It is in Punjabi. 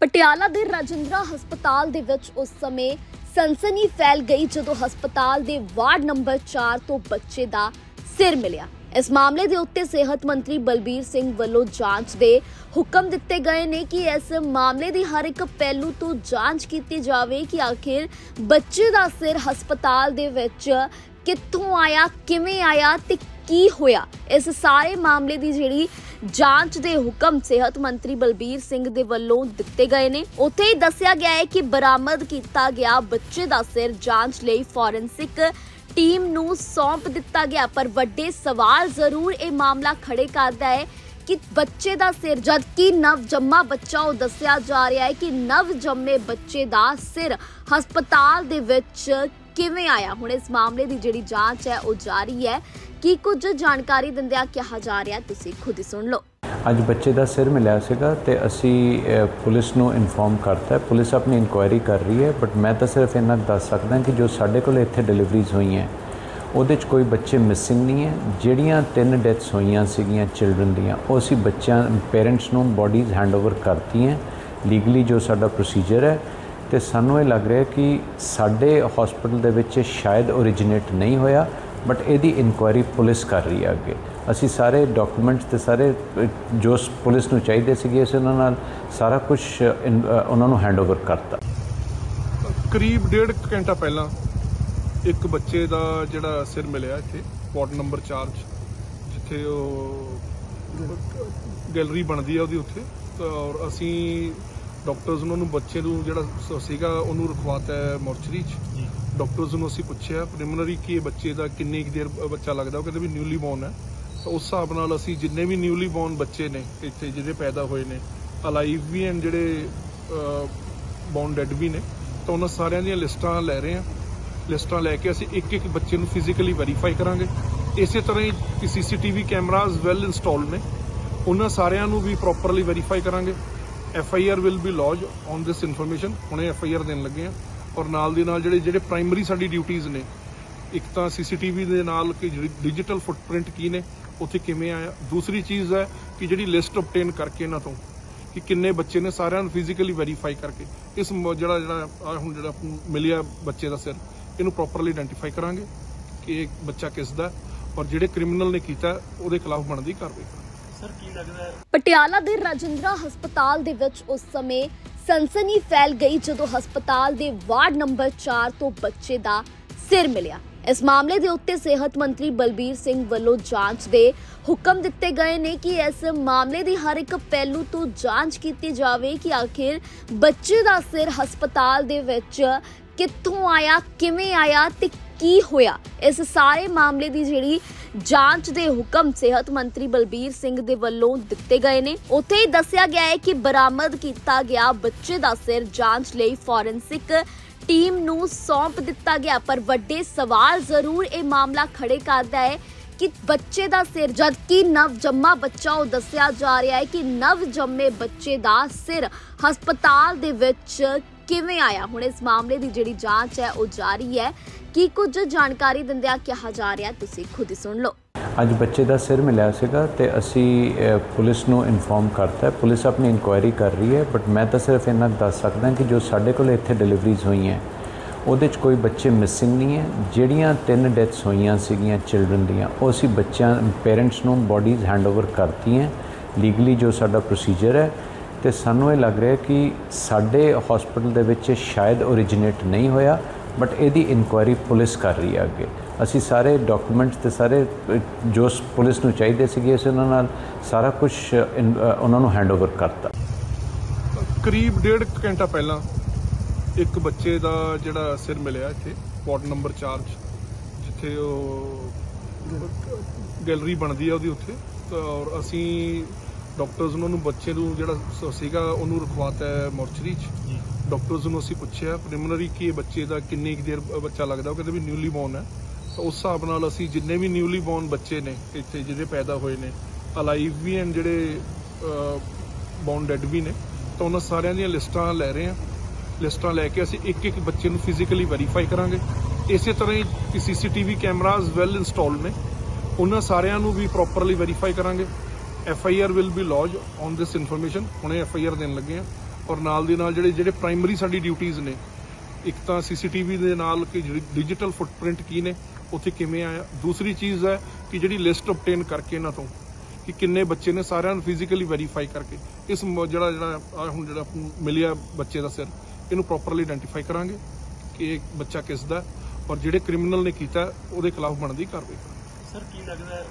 ਪਟਿਆਲਾ ਦੇ ਰਾਜਿੰਦਰਾ ਹਸਪਤਾਲ ਦੇ ਵਿੱਚ ਉਸ ਸਮੇਂ ਸਨਸਨੀ ਫੈਲ ਗਈ ਜਦੋਂ ਹਸਪਤਾਲ ਦੇ ਵਾਰਡ ਨੰਬਰ 4 ਤੋਂ ਬੱਚੇ ਦਾ ਸਿਰ ਮਿਲਿਆ। ਇਸ ਮਾਮਲੇ ਦੇ ਉੱਤੇ ਸਿਹਤ ਮੰਤਰੀ ਬਲਬੀਰ ਸਿੰਘ ਵੱਲੋਂ ਜਾਂਚ ਦੇ ਹੁਕਮ ਦਿੱਤੇ ਗਏ ਨੇ ਕਿ ਇਸ ਮਾਮਲੇ ਦੀ ਹਰ ਇੱਕ ਪਹਿਲੂ ਤੋਂ ਜਾਂਚ ਕੀਤੀ ਜਾਵੇ ਕਿ ਆਖਿਰ ਬੱਚੇ ਦਾ ਸਿਰ ਹਸਪਤਾਲ ਦੇ ਵਿੱਚ ਕਿੱਥੋਂ ਆਇਆ, ਕਿਵੇਂ ਆਇਆ ਤੇ ਕੀ ਹੋਇਆ? ਇਸ ਸਾਰੇ ਮਾਮਲੇ ਦੀ ਜਿਹੜੀ ਜਾਂਚ ਦੇ ਹੁਕਮ ਸਿਹਤ ਮੰਤਰੀ ਬਲਬੀਰ ਸਿੰਘ ਦੇ ਵੱਲੋਂ ਦਿੱਤੇ ਗਏ ਨੇ। ਉੱਥੇ ਹੀ ਦੱਸਿਆ ਗਿਆ ਹੈ ਕਿ ਬਰਾਮਦ ਕੀਤਾ ਗਿਆ ਬੱਚੇ ਦਾ ਸਿਰ ਜਾਂਚ ਲਈ ਫੋਰੈਂਸਿਕ ਟੀਮ ਨੂੰ ਸੌਂਪ ਦਿੱਤਾ ਗਿਆ। ਪਰ ਵੱਡੇ ਸਵਾਲ ਜ਼ਰੂਰ ਇਹ ਮਾਮਲਾ ਖੜੇ ਕਰਦਾ ਹੈ ਕਿ ਬੱਚੇ ਦਾ ਸਿਰ ਜਦ ਕਿ ਨਵ ਜੰਮਾ ਬੱਚਾ, ਉਹ ਦੱਸਿਆ ਜਾ ਰਿਹਾ ਹੈ ਕਿ ਨਵ ਜੰਮੇ ਬੱਚੇ ਦਾ ਸਿਰ ਹਸਪਤਾਲ ਦੇ ਵਿੱਚ ਕਿਵੇਂ ਆਇਆ? ਹੁਣ ਇਸ ਮਾਮਲੇ ਦੀ ਜਿਹੜੀ ਜਾਂਚ ਹੈ, ਉਹ ਜਾਰੀ ਹੈ। ਕੀ ਕੁਝ ਜਾਣਕਾਰੀ ਦਿੰਦਿਆਂ ਕਿਹਾ ਜਾ ਰਿਹਾ ਤੁਸੀਂ ਖੁਦ ਹੀ ਸੁਣ ਲਓ। ਅੱਜ ਬੱਚੇ ਦਾ ਸਿਰ ਮਿਲਿਆ ਸੀਗਾ ਤੇ ਅਸੀਂ ਪੁਲਿਸ ਨੂੰ ਇਨਫੋਰਮ ਕਰਤਾ ਹੈ। ਪੁਲਿਸ ਆਪਣੀ ਇਨਕੁਆਇਰੀ ਕਰ ਰਹੀ ਹੈ, ਬਟ ਮੈਂ ਤਾਂ ਸਿਰਫ ਇਹਨਾਂ ਦੱਸ ਸਕਦਾ ਕਿ ਜੋ ਸਾਡੇ ਕੋਲ ਇੱਥੇ ਡਿਲੀਵਰੀਜ਼ ਹੋਈਆਂ, ਉਹਦੇ 'ਚ ਕੋਈ ਬੱਚੇ ਮਿਸਿੰਗ ਨਹੀਂ ਹੈ। ਜਿਹੜੀਆਂ ਤਿੰਨ ਡੈਥਸ ਹੋਈਆਂ ਸੀਗੀਆਂ ਚਿਲਡਰਨ ਦੀਆਂ, ਉਹ ਅਸੀਂ ਬੱਚਿਆਂ, ਪੇਰੈਂਟਸ ਨੂੰ ਬੋਡੀਜ਼ ਹੈਂਡਓਵਰ ਕਰਤੀਆਂ। ਲੀਗਲੀ ਜੋ ਸਾਡਾ ਪ੍ਰੋਸੀਜਰ ਹੈ ਤੇ ਸਾਨੂੰ ਇਹ ਲੱਗ ਰਿਹਾ ਕਿ ਸਾਡੇ ਹਸਪੀਟਲ ਦੇ ਵਿੱਚ ਸ਼ਾਇਦ ਓਰੀਜਿਨੇਟ ਨਹੀਂ ਹੋਇਆ ਬਟ ਇਹਦੀ ਇਨਕੁਆਇਰੀ ਪੁਲਿਸ ਕਰ ਰਹੀ ਹੈ ਅੱਗੇ। ਅਸੀਂ ਸਾਰੇ ਡਾਕੂਮੈਂਟਸ ਤੇ ਸਾਰੇ, ਜੋ ਪੁਲਿਸ ਨੂੰ ਚਾਹੀਦੇ ਸੀਗੇ, ਅਸੀਂ ਉਹਨਾਂ ਨਾਲ ਸਾਰਾ ਕੁਝ ਉਹਨਾਂ ਨੂੰ ਹੈਂਡਓਵਰ ਕਰਤਾ। ਕਰੀਬ ਡੇਢ ਕੁ ਘੰਟਾ ਪਹਿਲਾਂ ਇੱਕ ਬੱਚੇ ਦਾ ਜਿਹੜਾ ਸਿਰ ਮਿਲਿਆ ਇੱਥੇ, ਵਾਰਡ ਨੰਬਰ 4 'ਚ, ਜਿੱਥੇ ਉਹ ਗੈਲਰੀ ਬਣਦੀ ਆ ਉਹਦੀ ਉੱਥੇ ਔਰ ਅਸੀਂ ਡਾਕਟਰਸ ਨੂੰ ਉਹਨੂੰ ਬੱਚੇ ਨੂੰ ਜਿਹੜਾ ਸੀਗਾ ਉਹਨੂੰ ਰਖਵਾਤਾ ਹੈ ਮੋਰਚਰੀ 'ਚ। ਡਾਕਟਰਸ ਨੂੰ ਅਸੀਂ ਪੁੱਛਿਆ ਪ੍ਰੀਲਿਮਿਨਰੀ ਕਿ ਬੱਚੇ ਦਾ ਕਿੰਨੀ ਕੁ ਦੇਰ ਬੱਚਾ ਲੱਗਦਾ ਉਹ ਕਹਿੰਦੇ ਵੀ ਨਿਊਲੀ ਬੋਰਨ ਹੈ। ਤਾਂ ਉਸ ਹਿਸਾਬ ਨਾਲ ਅਸੀਂ ਜਿੰਨੇ ਵੀ ਨਿਊਲੀ ਬੋਰਨ ਬੱਚੇ ਨੇ ਇੱਥੇ ਜਿਹੜੇ ਪੈਦਾ ਹੋਏ ਨੇ ਅਲਾਈਵ ਵੀ ਐਂਡ ਜਿਹੜੇ ਬੌਨ ਡੈਡ ਵੀ ਨੇ ਤਾਂ ਉਹਨਾਂ ਸਾਰਿਆਂ ਦੀਆਂ ਲਿਸਟਾਂ ਲੈ ਰਹੇ ਹਾਂ। ਲਿਸਟਾਂ ਲੈ ਕੇ ਅਸੀਂ ਇੱਕ ਇੱਕ ਬੱਚੇ ਨੂੰ ਫਿਜ਼ੀਕਲੀ ਵੈਰੀਫਾਈ ਕਰਾਂਗੇ। ਇਸੇ ਤਰ੍ਹਾਂ ਹੀ ਸੀਸੀਟੀਵੀ ਕੈਮਰਾਜ਼ ਵੈਲ ਇੰਸਟਾਲਡ ਨੇ। ਉਹਨਾਂ ਸਾਰਿਆਂ ਨੂੰ ਵੀ ਪ੍ਰੋਪਰਲੀ ਵੈਰੀਫਾਈ ਕਰਾਂਗੇ। F I R will be lodge on this information ਹੁਣੇ ਐਫ ਆਈ ਆਰ ਦੇਣ ਲੱਗੇ ਆ ਔਰ ਨਾਲ ਦੀ ਨਾਲ ਜਿਹੜੇ ਜਿਹੜੇ ਪ੍ਰਾਇਮਰੀ ਸਾਡੀ ਡਿਊਟੀਆਂ ਨੇ, ਇੱਕ ਤਾਂ ਸੀਸੀਟੀਵੀ ਦੇ ਨਾਲ ਕਿ ਜਿਹੜੀ ਡਿਜੀਟਲ ਫੁੱਟਪ੍ਰਿੰਟ ਕੀ ਨੇ, ਉੱਥੇ ਕਿਵੇਂ ਆਇਆ। ਦੂਸਰੀ ਚੀਜ਼ ਹੈ ਕਿ ਜਿਹੜੀ ਲਿਸਟ ਆਬਟੇਨ ਕਰਕੇ ਇਹਨਾਂ ਤੋਂ, ਕਿ ਕਿੰਨੇ ਬੱਚੇ ਨੇ, ਸਾਰਿਆਂ ਨੂੰ ਫਿਜ਼ੀਕਲੀ ਵੈਰੀਫਾਈ ਕਰਕੇ। ਇਸ ਜਿਹੜਾ ਜਿਹੜਾ ਹੁਣ ਜਿਹੜਾ ਮਿਲਿਆ ਬੱਚੇ ਦਾ ਸਿਰ, ਇਹਨੂੰ ਪ੍ਰੋਪਰਲੀ ਆਇਡੈਂਟੀਫਾਈ ਕਰਾਂਗੇ ਕਿ ਇਹ ਬੱਚਾ ਕਿਸ ਦਾ ਔਰ ਜਿਹੜੇ ਕ੍ਰਿਮੀਨਲ ਨੇ ਕੀਤਾ, ਉਹਦੇ ਖਿਲਾਫ ਬਣਦੀ ਕਾਰਵਾਈ ਕਰਾਂਗੇ ਪਟਿਆਲਾ ਦੇ ਰਾਜਿੰਦਰਾ ਹਸਪਤਾਲ ਦੇ ਵਿੱਚ ਉਸ ਸਮੇਂ ਸਨਸਨੀ ਫੈਲ ਗਈ ਜਦੋਂ ਹਸਪਤਾਲ ਦੇ ਵਾਰਡ ਨੰਬਰ 4 ਤੋਂ ਬੱਚੇ ਦਾ ਸਿਰ ਮਿਲਿਆ। ਇਸ ਮਾਮਲੇ ਦੇ ਉੱਤੇ ਸਿਹਤ ਮੰਤਰੀ ਬਲਬੀਰ ਸਿੰਘ ਵੱਲੋਂ ਜਾਂਚ ਦੇ ਹੁਕਮ ਦਿੱਤੇ ਗਏ ਨੇ ਕਿ ਇਸ ਮਾਮਲੇ ਦੀ ਹਰ ਇੱਕ ਪਹਿਲੂ ਤੋਂ ਜਾਂਚ ਕੀਤੀ ਜਾਵੇ ਕਿ ਆਖਿਰ ਬੱਚੇ ਦਾ ਸਿਰ ਹਸਪਤਾਲ ਦੇ ਵਿੱਚ ਕਿੱਥੋਂ ਆਇਆ, ਕਿਵੇਂ ਆਇਆ ਤੇ ਕੀ ਹੋਇਆ? ਇਸ ਸਾਰੇ ਮਾਮਲੇ ਦੀ ਜਿਹੜੀ ਜਾਂਚ ਦੇ ਹੁਕਮ ਸਿਹਤ ਮੰਤਰੀ ਬਲਬੀਰ ਸਿੰਘ ਦੇ ਵੱਲੋਂ ਦਿੱਤੇ ਗਏ ਨੇ। ਉੱਥੇ ਹੀ ਦੱਸਿਆ ਗਿਆ ਹੈ ਕਿ ਬਰਾਮਦ ਕੀਤਾ ਗਿਆ ਬੱਚੇ ਦਾ ਸਿਰ ਜਾਂਚ ਲਈ ਫੋਰੈਂਸਿਕ ਟੀਮ ਨੂੰ ਸੌਂਪ ਦਿੱਤਾ ਗਿਆ। ਪਰ ਵੱਡੇ ਸਵਾਲ ਜ਼ਰੂਰ ਇਹ ਮਾਮਲਾ ਖੜੇ ਕਰਦਾ ਹੈ ਕਿ ਬੱਚੇ ਦਾ ਸਿਰ ਜਦ ਕਿ ਨਵ ਜੰਮਾ ਬੱਚਾ, ਉਹ ਦੱਸਿਆ ਜਾ ਰਿਹਾ ਹੈ ਕਿ ਨਵ ਜੰਮੇ ਬੱਚੇ ਦਾ ਸਿਰ ਹਸਪਤਾਲ ਦੇ ਵਿੱਚ ਕਿਵੇਂ ਆਇਆ? ਹੁਣ ਇਸ ਮਾਮਲੇ ਦੀ ਜਿਹੜੀ ਜਾਂਚ ਹੈ, ਉਹ ਜਾਰੀ ਹੈ। ਕੀ ਕੁਝ ਜਾਣਕਾਰੀ ਦਿੰਦਿਆਂ ਕਿਹਾ ਜਾ ਰਿਹਾ, ਤੁਸੀਂ ਖੁਦ ਹੀ ਸੁਣ ਲਓ। ਅੱਜ ਬੱਚੇ ਦਾ ਸਿਰ ਮਿਲਿਆ ਸੀਗਾ ਤੇ ਅਸੀਂ ਪੁਲਿਸ ਨੂੰ ਇਨਫੋਰਮ ਕਰਤਾ ਪੁਲਿਸ ਆਪਣੀ ਇਨਕੁਆਇਰੀ ਕਰ ਰਹੀ ਹੈ, ਬਟ ਮੈਂ ਤਾਂ ਸਿਰਫ ਇਹਨਾਂ ਦੱਸ ਸਕਦਾ ਕਿ ਜੋ ਸਾਡੇ ਕੋਲ ਇੱਥੇ ਡਿਲੀਵਰੀਜ਼ ਹੋਈਆਂ, ਉਹਦੇ 'ਚ ਕੋਈ ਬੱਚੇ ਮਿਸਿੰਗ ਨਹੀਂ ਹੈ। ਜਿਹੜੀਆਂ ਤਿੰਨ ਡੈਥਸ ਹੋਈਆਂ ਸੀਗੀਆਂ ਚਿਲਡਰਨ ਦੀਆਂ, ਉਹ ਅਸੀਂ ਬੱਚਿਆਂ, ਪੇਰੈਂਟਸ ਨੂੰ ਬੋਡੀਜ਼ ਹੈਂਡਓਵਰ ਕਰਤੀਆਂ। ਲੀਗਲੀ ਜੋ ਸਾਡਾ ਪ੍ਰੋਸੀਜਰ ਹੈ ਤੇ ਸਾਨੂੰ ਇਹ ਲੱਗ ਰਿਹਾ ਕਿ ਸਾਡੇ ਹਸਪੀਟਲ ਦੇ ਵਿੱਚ ਸ਼ਾਇਦ ਓਰੀਜਿਨੇਟ ਨਹੀਂ ਹੋਇਆ ਬਟ ਇਹਦੀ ਇਨਕੁਆਇਰੀ ਪੁਲਿਸ ਕਰ ਰਹੀ ਹੈ ਅੱਗੇ। ਅਸੀਂ ਸਾਰੇ ਡਾਕੂਮੈਂਟਸ ਤੇ ਸਾਰੇ ਜੋ ਪੁਲਿਸ ਨੂੰ ਚਾਹੀਦੇ ਸੀਗੇ, ਅਸੀਂ ਉਹਨਾਂ ਨਾਲ ਸਾਰਾ ਕੁਝ ਉਹਨਾਂ ਨੂੰ ਹੈਂਡਓਵਰ ਕਰਤਾ। ਕਰੀਬ ਡੇਢ ਕੁ ਘੰਟਾ ਪਹਿਲਾਂ ਇੱਕ ਬੱਚੇ ਦਾ ਜਿਹੜਾ ਸਿਰ ਮਿਲਿਆ ਇੱਥੇ, ਵਾਰਡ ਨੰਬਰ 4 'ਚ, ਜਿੱਥੇ ਉਹ ਗੈਲਰੀ ਬਣਦੀ ਆ ਉਹਦੀ ਉੱਥੇ ਔਰ ਅਸੀਂ ਡਾਕਟਰਸ ਨੂੰ ਉਹਨੂੰ ਬੱਚੇ ਨੂੰ ਜਿਹੜਾ ਸੀਗਾ ਉਹਨੂੰ ਰਖਵਾਤਾ ਹੈ ਮੋਰਚਰੀ 'ਚ। ਡਾਕਟਰਸ ਨੂੰ ਅਸੀਂ ਪੁੱਛਿਆ ਪ੍ਰੀਲਿਮਿਨਰੀ ਕਿ ਬੱਚੇ ਦਾ ਕਿੰਨੀ ਕੁ ਦੇਰ ਬੱਚਾ ਲੱਗਦਾ ਉਹ ਕਹਿੰਦੇ ਵੀ ਨਿਊਲੀ ਬੋਰਨ ਹੈ। ਤਾਂ ਉਸ ਹਿਸਾਬ ਨਾਲ ਅਸੀਂ ਜਿੰਨੇ ਵੀ ਨਿਊਲੀ ਬੋਰਨ ਬੱਚੇ ਨੇ ਇੱਥੇ ਜਿਹੜੇ ਪੈਦਾ ਹੋਏ ਨੇ ਅਲਾਈਵ ਵੀ ਐਂਡ ਜਿਹੜੇ ਬੌਨ ਡੈਡ ਵੀ ਨੇ ਤਾਂ ਉਹਨਾਂ ਸਾਰਿਆਂ ਦੀਆਂ ਲਿਸਟਾਂ ਲੈ ਰਹੇ ਹਾਂ। ਲਿਸਟਾਂ ਲੈ ਕੇ ਅਸੀਂ ਇੱਕ ਇੱਕ ਬੱਚੇ ਨੂੰ ਫਿਜ਼ੀਕਲੀ ਵੈਰੀਫਾਈ ਕਰਾਂਗੇ। ਇਸੇ ਤਰ੍ਹਾਂ ਹੀ ਸੀਸੀਟੀਵੀ ਕੈਮਰਾਜ਼ ਵੈਲ ਇੰਸਟਾਲਡ ਨੇ। ਉਹਨਾਂ ਸਾਰਿਆਂ ਨੂੰ ਵੀ ਪ੍ਰੋਪਰਲੀ ਵੈਰੀਫਾਈ ਕਰਾਂਗੇ। F I R will be lodge on this information ਹੁਣੇ ਐਫ ਆਈ ਆਰ ਦੇਣ ਲੱਗੇ ਆ। ਔਰ ਨਾਲ ਦੀ ਨਾਲ ਜਿਹੜੇ ਜਿਹੜੇ ਪ੍ਰਾਇਮਰੀ ਸਾਡੀ ਡਿਊਟੀਆਂ ਨੇ, ਇੱਕ ਤਾਂ ਸੀਸੀਟੀਵੀ ਦੇ ਨਾਲ ਕਿ ਜਿਹੜੀ ਡਿਜੀਟਲ ਫੁੱਟਪ੍ਰਿੰਟ ਕੀ ਨੇ, ਉੱਥੇ ਕਿਵੇਂ ਆਇਆ। ਦੂਸਰੀ ਚੀਜ਼ ਹੈ ਕਿ ਜਿਹੜੀ ਲਿਸਟ ਆਬਟੇਨ ਕਰਕੇ ਇਹਨਾਂ ਤੋਂ, ਕਿ ਕਿੰਨੇ ਬੱਚੇ ਨੇ, ਸਾਰਿਆਂ ਨੂੰ ਫਿਜ਼ੀਕਲੀ ਵੈਰੀਫਾਈ ਕਰਕੇ, ਇਸ ਜਿਹੜਾ ਜਿਹੜਾ ਹੁਣ ਜਿਹੜਾ ਮਿਲਿਆ ਬੱਚੇ ਦਾ ਸਿਰ, ਇਹਨੂੰ ਪ੍ਰੋਪਰਲੀ ਆਇਡੈਂਟੀਫਾਈ ਕਰਾਂਗੇ ਕਿ ਇਹ ਬੱਚਾ ਕਿਸ ਦਾ ਔਰ ਜਿਹੜੇ ਕ੍ਰਿਮੀਨਲ ਨੇ ਕੀਤਾ, ਉਹਦੇ ਖਿਲਾਫ ਬਣਦੀ ਕਾਰਵਾਈ ਕਰਾਂਗੇ। ਸਰ, ਕੀ ਲੱਗਦਾ